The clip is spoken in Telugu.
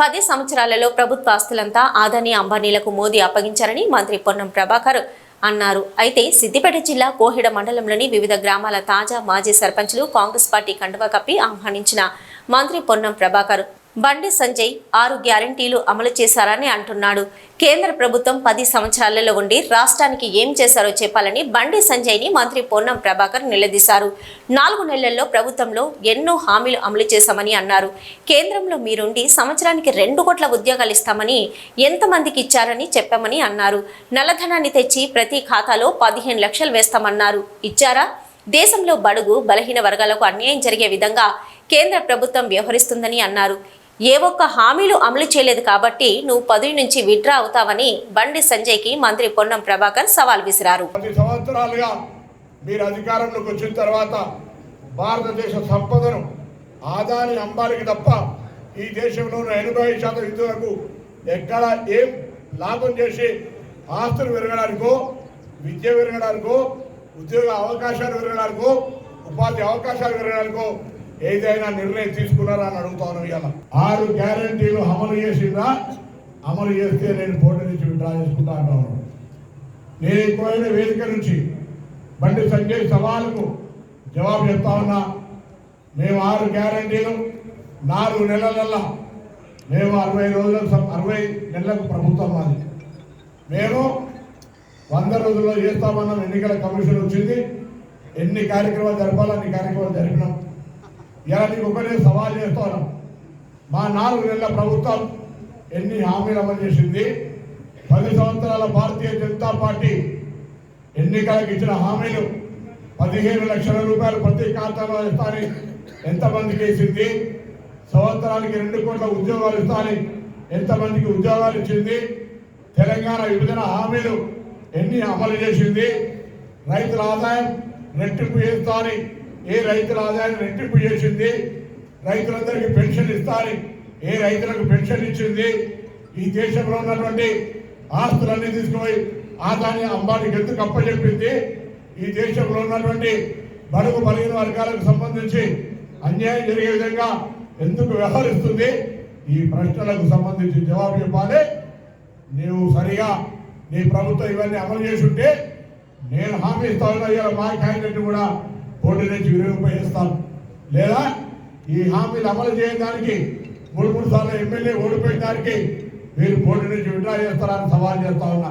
పది సంవత్సరాలలో ప్రభుత్వ ఆస్తులంతా ఆదాని అంబానీలకు మోదీ అప్పగించారని మంత్రి పొన్నం ప్రభాకర్ అన్నారు. అయితే సిద్దిపేట జిల్లా కోహిడ మండలంలోని వివిధ గ్రామాల తాజా మాజీ సర్పంచ్లు కాంగ్రెస్ పార్టీ కండువా కప్పి ఆహ్వానించిన మంత్రి పొన్నం ప్రభాకర్ బండి సంజయ్ ఆరు గ్యారంటీలు అమలు చేశారని అంటున్నాడు. కేంద్ర ప్రభుత్వం పది సంవత్సరాలలో ఉండి రాష్ట్రానికి ఏం చేశారో చెప్పాలని బండి సంజయ్ని మంత్రి పొన్నం ప్రభాకర్ నిలదీశారు. నాలుగు నెలల్లో ప్రభుత్వంలో ఎన్నో హామీలు అమలు చేశామని అన్నారు. కేంద్రంలో మీరుండి సంవత్సరానికి రెండు కోట్ల ఉద్యోగాలు ఇస్తామని ఎంతమందికి ఇచ్చారని చెప్పామని అన్నారు. నల్లధనాన్ని తెచ్చి ప్రతి ఖాతాలో పదిహేను లక్షలు వేస్తామన్నారు. ఇచ్చారా? దేశంలో బడుగు బలహీన వర్గాలకు అన్యాయం జరిగే విధంగా కేంద్ర ప్రభుత్వం వ్యవహరిస్తుందని అన్నారు. ఏ ఒక్క హామీలు అమలు చేయలేదు కాబట్టి నువ్వు పదవి నుంచి విడ్రా అవుతావని బండి సంజయ్కి మంత్రి పొన్నం ప్రభాకర్ సవాల్ విసిరారు. పది సంవత్సరాలుగా మీరు అధికారంలోకి వచ్చిన తర్వాత భారతదేశ సంపదను ఆదాని అంబాలికి తప్ప ఈ దేశంలో ఎనభై శాతం హిందువులకు ఎక్కడ ఏం లాభం చేసి ఆస్తులు పెరగడానికో విద్య పెరగడానికో ఉద్యోగ అవకాశాలు పెరగడానికో ఉపాధి అవకాశాలు పెరగడానికో ఏదైనా నిర్ణయం తీసుకున్నారా అని అడుగుతాను ఇవాళ ఆరు గ్యారంటీలు అమలు చేసిందా అమలు చేస్తే నేను పోటీ నుంచి విడ్రా చేసుకుంటా అంటాను నేను ఎక్కువైన వేదిక నుంచి బండి సంజయ్ సవాల్కు జవాబు చెప్తా ఉన్నా. మేము ఆరు గ్యారంటీలు నాలుగు నెలలల్లా మేము అరవై రోజులకు అరవై నెలలకు ప్రభుత్వం మాది. మేము వంద రోజుల్లో చేస్తామన్న ఎన్నికల కమిషన్ వచ్చింది. ఎన్ని కార్యక్రమాలు జరపాలో అన్ని కార్యక్రమాలు జరిపినాం. ఇలా నీకు ఒకటే సవాల్ చేస్తాను? మా నాలుగు నెలల ప్రభుత్వం ఎన్ని హామీలు అమలు చేసింది? పది సంవత్సరాల భారతీయ జనతా పార్టీ ఎన్నికలకు ఇచ్చిన హామీలు పదిహేను లక్షల రూపాయలు ప్రతి ఖాతాలో ఇస్తానని ఎంతమందికి ఇచ్చింది సంవత్సరానికి రెండు కోట్ల ఉద్యోగాలు ఇస్తానని ఎంతమందికి ఉద్యోగాలు ఇచ్చింది? తెలంగాణ విభజన హామీలు ఎన్ని అమలు చేసింది? రైతుల ఆదాయం రెట్టింపు చేస్తానని ఏ రైతుల ఆదాయం రెట్టింపు చేసింది? రైతులందరికీ పెన్షన్ ఇస్తారని ఏ రైతులకు పెన్షన్ ఇచ్చింది? ఈ దేశంలో ఉన్నటువంటి ఆస్తులన్నీ తీసుకుపోయి ఆదాన్ని అంబానికి ఎందుకు అప్పచెప్పింది? ఈ దేశంలో ఉన్నటువంటి బడుగు బలహీన వర్గాలకు సంబంధించి అన్యాయం జరిగే విధంగా ఎందుకు వ్యవహరిస్తుంది? ఈ ప్రశ్నలకు సంబంధించి జవాబు చెప్పాలి. నీవు సరిగా నీ ప్రభుత్వం ఇవన్నీ అమలు చేసి ఉంటే నేను హామీ ఇస్తా ఉన్నా ఇవాళ మా క్యాండిడేట్ కూడా బోర్డు నుంచి వినియోగింపజేస్తాను లేదా ఈ హామీలు అమలు చేయడానికి మూడు మూడు సార్లు ఎమ్మెల్యే ఓడిపోయిన దానికి మీరు బోర్డు నుంచి విడ్రా చేస్తారని సవాల్ చేస్తా ఉన్నా.